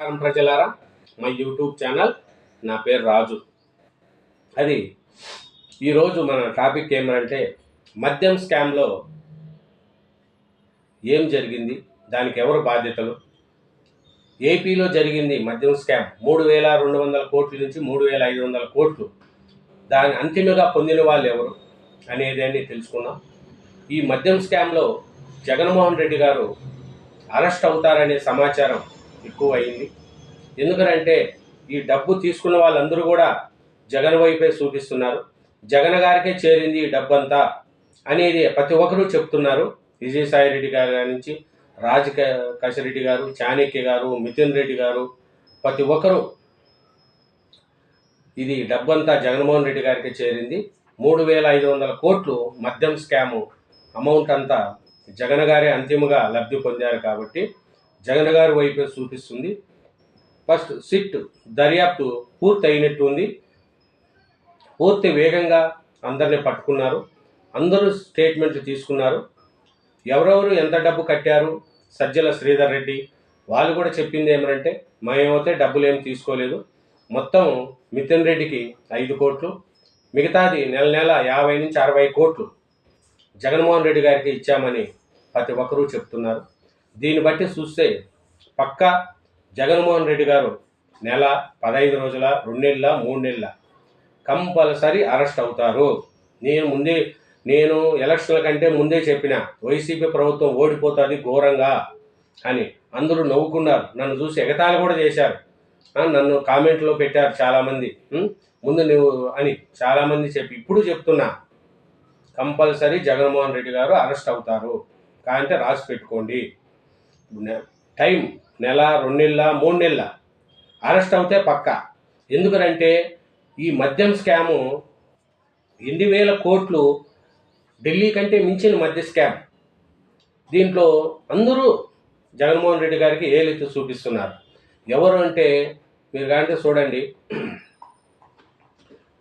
నమస్కారం ప్రజలారా. మా యూట్యూబ్ ఛానల్ నా పేరు రాజు. అది ఈరోజు మన టాపిక్ ఏమంటే మద్యం స్కామ్లో ఏం జరిగింది దానికి ఎవరు బాధ్యతలు? ఏపీలో జరిగింది మద్యం స్కామ్ మూడు వేల రెండు వందల కోట్ల నుంచి మూడు వేల ఐదు వందల కోట్లు. దాని అంతిమగా పొందిన వాళ్ళు ఎవరు అనేదాన్ని తెలుసుకున్నాం ఈ మద్యం స్కామ్లో జగన్మోహన్ రెడ్డి గారు అరెస్ట్ అవుతారనే సమాచారం ఎక్కువ అయింది ఎందుకంటే ఈ డబ్బు తీసుకున్న వాళ్ళందరూ కూడా జగన్ వైపే చూపిస్తున్నారు జగన్ గారికే చేరింది ఈ డబ్బు అంతా అనేది ప్రతి ఒక్కరూ చెప్తున్నారు. విజయసాయి రెడ్డి గారి నుంచి రాజ్ క- కసిరెడ్డి గారు చాణక్య గారు మిథున్ రెడ్డి గారు ప్రతి ఒక్కరూ ఇది డబ్బంతా జగన్మోహన్ రెడ్డి గారికి చేరింది. మూడు వేల ఐదు వందల కోట్లు మద్యం స్కాము అమౌంట్ అంతా జగన్ గారే అంతిమగా లబ్ధి పొందారు కాబట్టి జగన్ గారి వైపే చూపిస్తుంది. ఫస్ట్ సిట్ దర్యాప్తు పూర్తి అయినట్టు ఉంది పూర్తి వేగంగా అందరిని పట్టుకున్నారు. అందరూ స్టేట్మెంట్లు తీసుకున్నారు. ఎవరెవరు ఎంత డబ్బు కట్టారు? సజ్జల శ్రీధర్ రెడ్డి వాళ్ళు కూడా చెప్పింది ఏమంటే మేమైతే డబ్బులు ఏం తీసుకోలేదు. మొత్తం మితిన్ రెడ్డికి ఐదు కోట్లు మిగతాది నెల నెల యాభై నుంచి అరవై కోట్లు జగన్మోహన్ రెడ్డి గారికి ఇచ్చామని ప్రతి ఒక్కరూ చెప్తున్నారు. దీన్ని బట్టి చూస్తే పక్క జగన్మోహన్ రెడ్డి గారు నెల పదహైదు రోజుల రెండేళ్ళ మూడేళ్ళ మూడు కంపల్సరీ అరెస్ట్ అవుతారు. నేను ముందే నేను ఎలక్షన్ల కంటే ముందే చెప్పిన వైసీపీ ప్రభుత్వం ఓడిపోతుంది ఘోరంగా అని అందరూ నవ్వుకున్నారు. నన్ను చూసి ఎగతాళి కూడా చేశారు. నన్ను కామెంట్లో పెట్టారు చాలామంది. ముందు నువ్వు అని చాలామంది చెప్పి ఇప్పుడు చెప్తున్నా కంపల్సరీ జగన్మోహన్ రెడ్డి గారు అరెస్ట్ అవుతారు. కాంటే రాసి పెట్టుకోండి. టైం నెల రెండు నెలల మూడు నెలల అరెస్ట్ అవుతే పక్క. ఎందుకంటే ఈ మద్యం స్కాము ఎన్ని వేల కోట్లు ఢిల్లీ కంటే మించిన మద్య స్కామ్. దీంట్లో అందరూ జగన్మోహన్ రెడ్డి గారికి ఏలెత్తి చూపిస్తున్నారు? ఎవరు అంటే మీరు కానీ చూడండి.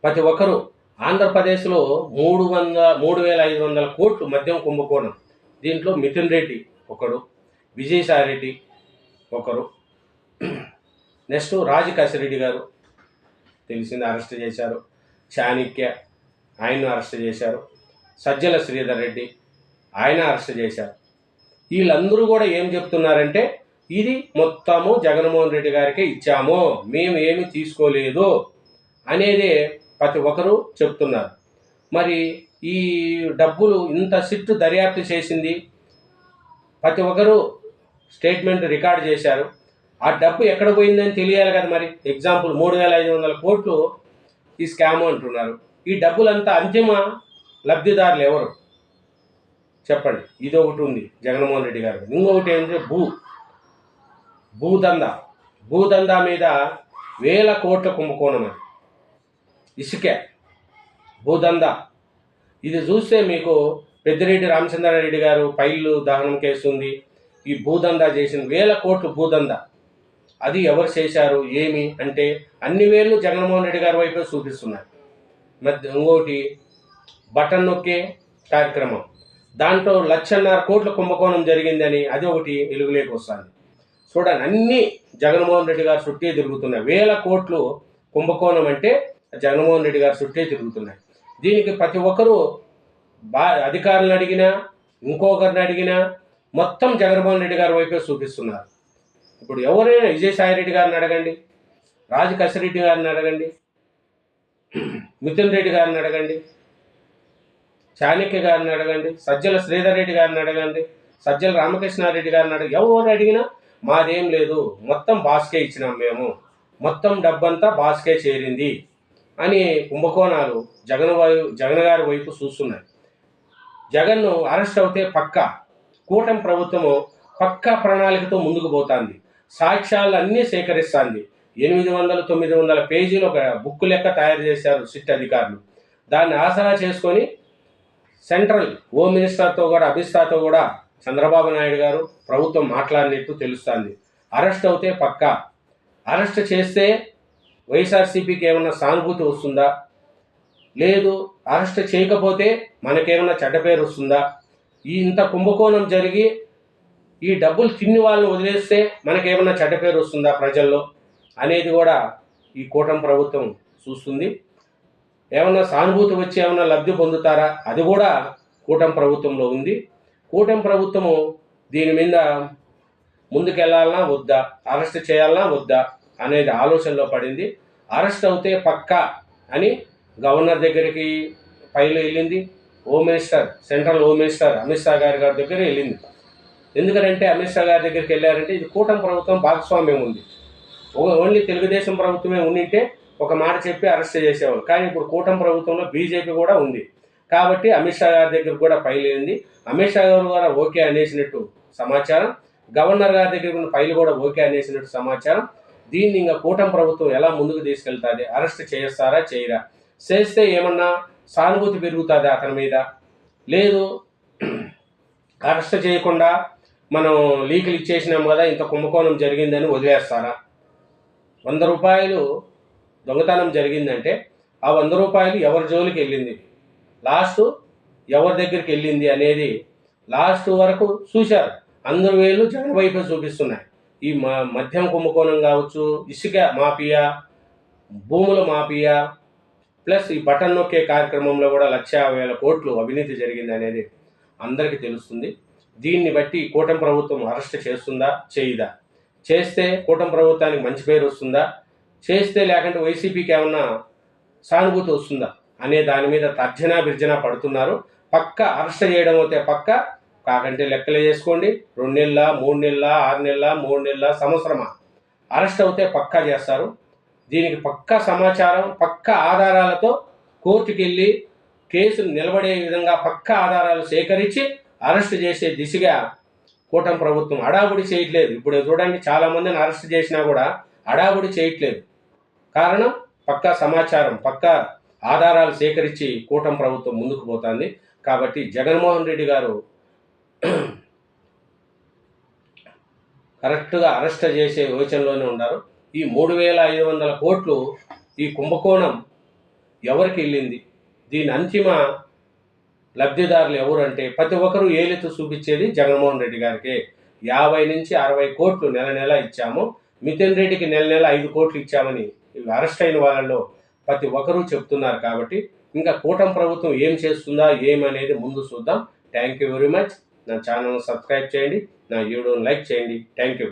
ప్రతి ఒక్కరూ ఆంధ్రప్రదేశ్లో మూడు వంద మూడు వేల ఐదు వందల కోట్లు మద్యం కుంభకోణం. దీంట్లో మిథున్ రెడ్డి ఒకడు. విజయసాయి రెడ్డి ఒకరు. నెక్స్ట్ రాజకాశిరెడ్డి గారు తెలిసింది అరెస్ట్ చేశారు. చాణిక్య ఆయన్ను అరెస్ట్ చేశారు. సజ్జల శ్రీధర్ రెడ్డి ఆయన అరెస్ట్ చేశారు. వీళ్ళందరూ కూడా ఏం చెప్తున్నారంటే ఇది మొత్తము జగన్మోహన్ రెడ్డి గారికి ఇచ్చాము మేము ఏమి తీసుకోలేదు అనేది ప్రతి ఒక్కరూ చెప్తున్నారు. మరి ఈ డబ్బులు ఇంత సిట్టు దర్యాప్తు చేసింది ప్రతి ఒక్కరూ స్టేట్మెంట్ రికార్డ్ చేశారు. ఆ డబ్బు ఎక్కడ పోయిందని తెలియాలి కదా మరి? ఎగ్జాంపుల్ మూడు వేల ఐదు వందల కోట్లు ఈ స్కామ్ అంటున్నారు. ఈ డబ్బులంతా అంతిమ లబ్ధిదారులు ఎవరు? చెప్పండి. ఇది ఒకటి ఉంది జగన్మోహన్ రెడ్డి గారు. ఇంకొకటి ఏంటంటే భూ. భూదందా. భూదందా మీద వేల కోట్ల కుంభకోణం అది. ఇసుకే. భూదందా. ఇది చూస్తే మీకు పెద్దిరెడ్డి రామచంద్రారెడ్డి గారు పైళ్ళు దహనం కేసు ఉంది. ఈ భూదందా చేసిన వేల కోట్లు భూదందా అది ఎవరు చేశారు? ఏమి? అంటే అన్ని వేళ్ళు జగన్మోహన్ రెడ్డి గారి వైపే చూపిస్తున్నారు మధ్య ఇంకోటి బటన్ నొక్కే కార్యక్రమం. దాంట్లో లక్షన్నర కోట్ల కుంభకోణం జరిగిందని అది ఒకటి వెలుగులోకి వస్తుంది. చూడండి అన్ని జగన్మోహన్ రెడ్డి గారు చుట్టే తిరుగుతున్నాయి. వేల కోట్లు కుంభకోణం అంటే జగన్మోహన్ రెడ్డి గారు చుట్టే తిరుగుతున్నాయి. దీనికి ప్రతి ఒక్కరూ బా అధికారులను అడిగినా ఇంకొకరిని అడిగినా మొత్తం జగన్మోహన్ రెడ్డి గారి వైపే చూపిస్తున్నారు. ఇప్పుడు ఎవరైనా విజయసాయి రెడ్డి గారిని అడగండి? రాజకసిరెడ్డి గారిని అడగండి? మిథున్ రెడ్డి గారిని అడగండి? చాణక్య గారిని అడగండి? సజ్జల శ్రీధర్ రెడ్డి గారిని అడగండి? సజ్జల రామకృష్ణారెడ్డి గారిని అడగ ఎవరు అడిగినా మాదేం లేదు. మొత్తం బాస్కే ఇచ్చినాం మేము. మొత్తం డబ్బంతా బాస్కే చేరింది అని కుంభకోణాలు జగన్ వై జగన్ గారి వైపు చూస్తున్నాయి. జగన్ను అరెస్ట్ అవుతే పక్క. కూటమి ప్రభుత్వము పక్క ప్రణాళికతో ముందుకు పోతుంది. సాక్ష్యాలు అన్నీ సేకరిస్తుంది. ఎనిమిది వందల తొమ్మిది వందల పేజీలు ఒక బుక్ లెక్క తయారు చేశారు సిట్ అధికారులు. దాన్ని ఆసరా చేసుకొని సెంట్రల్ హోమ్ మినిస్టర్తో కూడా అమిత్ కూడా చంద్రబాబు నాయుడు గారు ప్రభుత్వం మాట్లాడినట్టు తెలుస్తుంది. అరెస్ట్ అవుతే పక్కా. అరెస్ట్ చేస్తే వైఎస్ఆర్సీపీకి ఏమన్నా సానుభూతి వస్తుందా? లేదు అరెస్ట్ చేయకపోతే మనకేమన్నా చెడ్డ పేరు వస్తుందా? ఈ ఇంత కుంభకోణం జరిగి ఈ డబ్బులు తిని వాళ్ళని వదిలేస్తే మనకేమన్నా చెడ్డ పేరు వస్తుందా ప్రజల్లో అనేది కూడా ఈ కూటమి ప్రభుత్వం చూస్తుంది. ఏమన్నా సానుభూతి వచ్చి ఏమన్నా లబ్ధి పొందుతారా? అది కూడా కూటమి ప్రభుత్వంలో ఉంది. కూటమి ప్రభుత్వము దీని మీద ముందుకెళ్ళాలన్నా వద్దా? అరెస్ట్ చేయాలన్నా వద్దా? అనేది ఆలోచనలో పడింది. అరెస్ట్ అవుతే పక్కా అని గవర్నర్ దగ్గరికి ఫైల్ వెళ్ళింది. Home minister central home minister Amit Shah గారి గారి దగ్గర వెళ్ళింది. ఎందుకంటే అమిత్ షా గారి దగ్గరికి వెళ్ళారంటే ఇది కూటమి ప్రభుత్వం భాగస్వామ్యం ఉంది. ఓన్లీ తెలుగుదేశం ప్రభుత్వమే ఉండింటే ఒక మాట చెప్పి అరెస్ట్ చేసేవాళ్ళు. కానీ ఇప్పుడు కూటమి ప్రభుత్వంలో బీజేపీ కూడా ఉంది. కాబట్టి అమిత్ షా గారి దగ్గర కూడా ఫైల్ అయింది. అమిత్ షా గారు కూడా ఓకే అనేసినట్టు సమాచారం. గవర్నర్ గారి దగ్గర ఉన్న ఫైల్ కూడా ఓకే అనేసినట్టు సమాచారం. దీన్ని ఇంకా కూటమి ప్రభుత్వం ఎలా ముందుకు తీసుకెళ్తుంది? అరెస్ట్ చేస్తారా? చేయరా? చేస్తే ఏమన్నా సానుభూతి పెరుగుతుంది అతని మీద. లేదు అరెస్ట్ చేయకుండా మనం లీకులు ఇచ్చేసినాం కదా ఇంత కుంభకోణం జరిగిందని వదిలేస్తారా? వంద రూపాయలు దొంగతనం జరిగిందంటే ఆ వంద రూపాయలు ఎవరి జోలికి వెళ్ళింది? లాస్ట్ ఎవరి దగ్గరికి వెళ్ళింది అనేది లాస్ట్ వరకు చూశారు. అందరు వేలు జగన్ వైపు చూపిస్తున్నాయి. ఈ మ- మద్యం కుంభకోణం కావచ్చు ఇసుక మాఫియా భూముల మాఫియా ప్లస్ ఈ బటన్ నొక్కే కార్యక్రమంలో కూడా లక్ష వేల కోట్లు అవినీతి జరిగింది అనేది అందరికీ తెలుస్తుంది. దీన్ని బట్టి కూటమి ప్రభుత్వం అరెస్ట్ చేస్తుందా? చేయదా? చేస్తే కూటమి ప్రభుత్వానికి మంచి పేరు వస్తుందా? చేస్తే లేకుంటే వైసీపీకి ఏమన్నా సానుభూతి వస్తుందా? అనే దాని మీద తర్జనా బిర్జన పడుతున్నారు. పక్క అరెస్ట్ చేయడం అయితే పక్క. కాకంటే లెక్కలు చేసుకోండి. రెండు నెలల మూడు నెలల ఆరు నెలల మూడు నెలల సంవత్సరమా? అరెస్ట్ అవుతే పక్కా చేస్తారు. దీనికి పక్కా సమాచారం పక్కా ఆధారాలతో కోర్టుకి వెళ్ళి కేసును నిలబడే విధంగా పక్కా ఆధారాలు సేకరించి అరెస్ట్ చేసే దిశగా కూటమి ప్రభుత్వం అడావుడి చేయట్లేదు. ఇప్పుడు చూడండి చాలామందిని అరెస్ట్ చేసినా కూడా అడావుడి చేయట్లేదు. కారణం పక్కా సమాచారం పక్కా ఆధారాలు సేకరించి కూటమి ప్రభుత్వం ముందుకు పోతుంది. కాబట్టి జగన్మోహన్ రెడ్డి గారు కరెక్ట్గా అరెస్ట్ చేసే యోచనలోనే ఉన్నారు. ఈ మూడు వేల ఐదు వందల కోట్లు ఈ కుంభకోణం ఎవరికి వెళ్ళింది? దీని అంతిమ లబ్ధిదారులు ఎవరంటే అంటే ప్రతి ఒక్కరూ ఏలెత్తు చూపించేది జగన్మోహన్ రెడ్డి గారికి. యాభై నుంచి అరవై కోట్లు నెల నెల ఇచ్చాము. మితిన్ రెడ్డికి నెల నెల ఐదు కోట్లు ఇచ్చామని అరెస్ట్ అయిన వాళ్ళలో ప్రతి ఒక్కరూ చెప్తున్నారు కాబట్టి ఇంకా కూటమి ప్రభుత్వం ఏం చేస్తుందా ఏమనేది ముందు చూద్దాం. థ్యాంక్ యూ వెరీ మచ్ నా ఛానల్ సబ్స్క్రైబ్ చేయండి. నా వీడియోని లైక్ చేయండి. Thank you